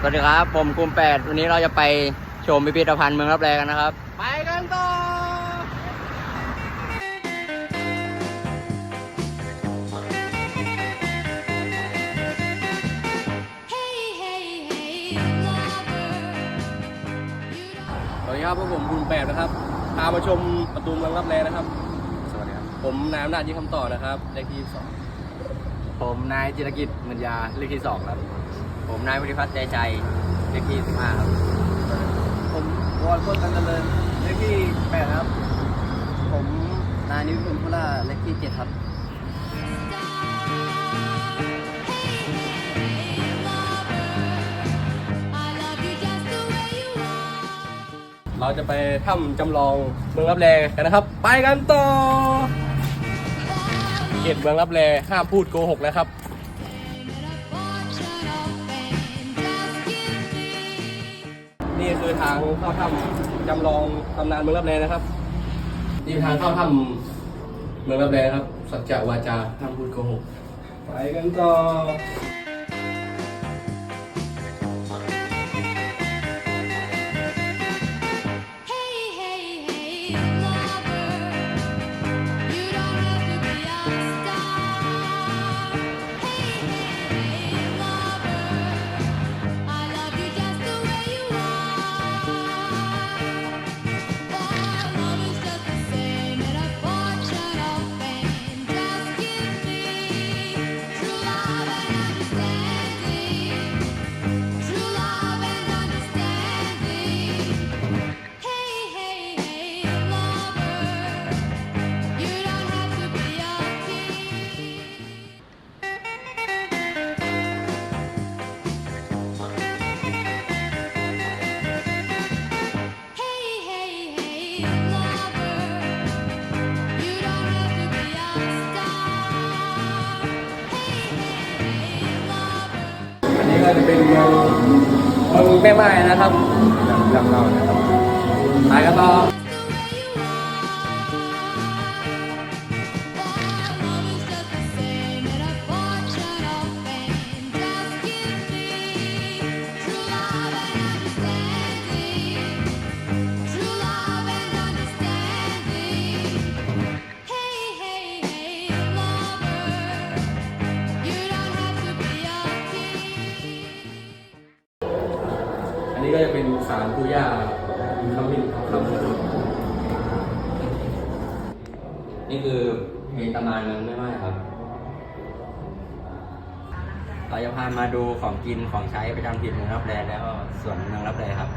สวัสดีครับ ผมกลุ่มแปดวันนี้เราจะไปชมพิพิธภัณฑ์เมืองรับแลกันนะครับ ไปกันต่อสวัสดีครับพวกผมคุณแปดนะครับพามาชมประตูเมืองรับแลนะครับ สวัสดีครับ ผมนายอำนาจยิ่งคำต่อนะครับเลขที่สองผมนายจิรกิจมืนยาเลขที่สองครับ ผมนายวุฒิพัฒน์ใจใจเลขที่สิบห้าครับผมวอนพ้นกันเจริญเลขที่แปดครับ ผมนายนิวิพลพุล่าเลขที่เจ็ดครับเราจะไปถ้ำจำลองเมืองรับแลกันนะครับ ไปกันต่อ เขตเมืองรับแลห้ามพูดโกหกนะครับ คือทางเข้าถ้ำจำลองตำนานเมืองรับแลนะครับนี่ทางเข้าถ้ำเมืองรับแลครับ สัจจะวาจาห้ามพูดโกหกไปกันต่อ นนี้ก็จะเป็นเมืองเมืองแม่ไม้นะครับจำเรานะครับไปกันต่อ สาลปู่ย่าคำมินคำมินนี่คือเพลงตำนานเมืองไม่ไหมครับเราจะพามาดูของกินของใช้ประจำถิ่นเมืองรับแลแล้วส่วนเมืองรับแลครับ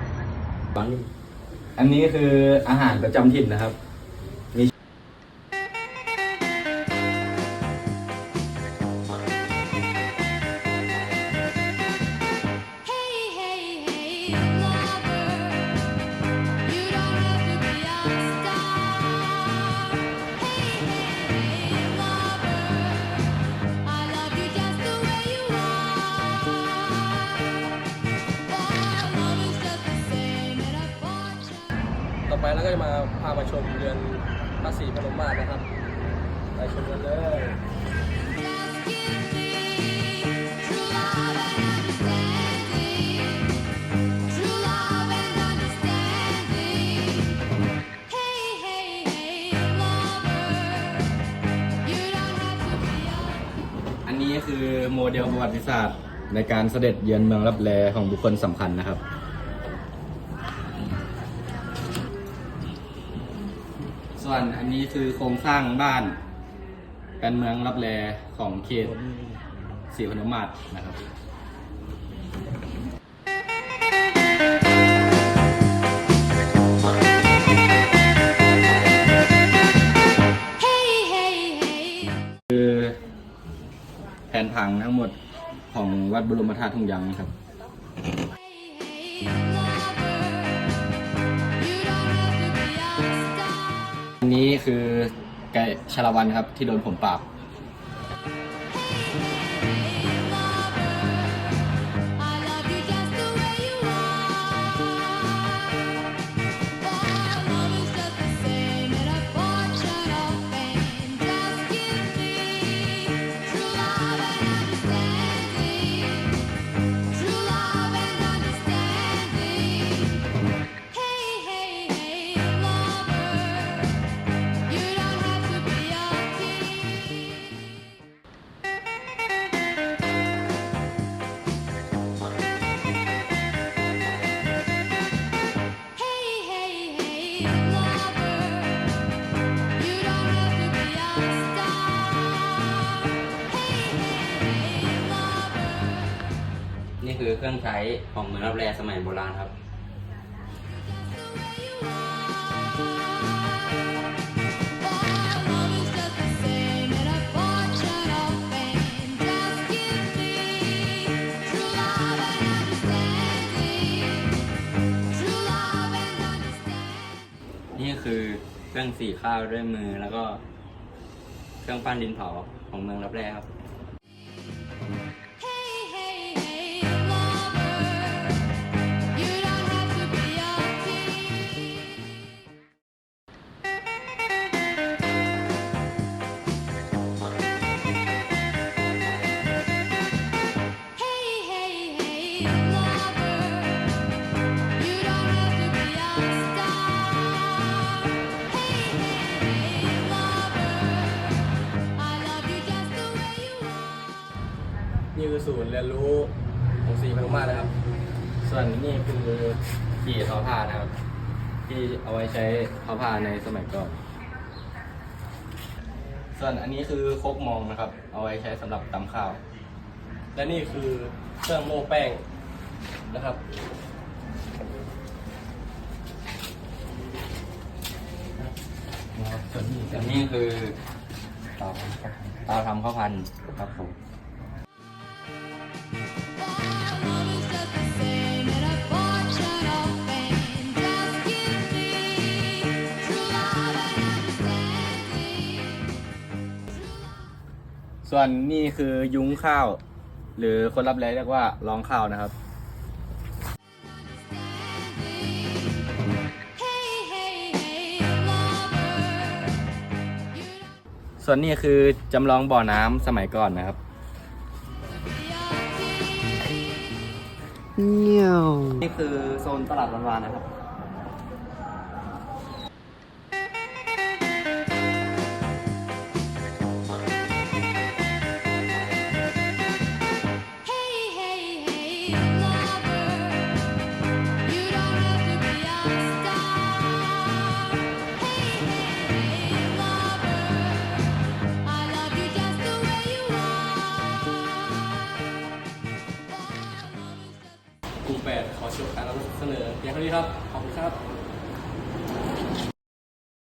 อันนี้คืออาหารประจำถิ่นนะครับ ไปแล้วก็จะมาพามาชมเรือนพระศรีพนมมาศนะครับ ไปชมกันเลยอันนี้คือโมเดลประวัติศาสตร์ในการเสด็จเยือนเมืองรับแลของบุคคลสำคัญนะครับ ส่วนอันนี้คือโครงสร้างบ้านเป็นเมืองรับแลของเขตศรีพนมมาศนะครับคือแผนผังทั้งหมดของวัดบรมธาตุทุ่งยังครับ นี้คือไก่ชาละวันครับที่โดนผมปราบ นี่คือเครื่องใช้ของเหมือนรับแลสมัยโบราณครับ นี่คือเครื่องสีข้าวด้วยมือแล้วก็ เครื่องปั้นดินเผาของเมืองรับแลครับ คือศูนย์เรียนรู้ของสีพนมานะครับ ส่วนนี่คือขี่ทอผ้านะครับ ที่เอาไว้ใช้ทอผ้าในสมัยก่อน ส่วนอันนี้คือโคกมองนะครับ เอาไว้ใช้สำหรับตำข้าว และนี่คือเครื่องโม่แป้งนะครับส่วนนี้อันนี้คือเตาเตาทำข้าวพันธุ์ครับผม ส่วนนี่คือยุ้งข้าว หรือคนรับแลเรียกว่าร้องข้าวนะครับ ส่วนนี้คือจำลองบ่อน้ำสมัยก่อนนะครับนี่คือโซนตลาดวันวานนะครับ เท่านี้ครับ ขอบคุณครับ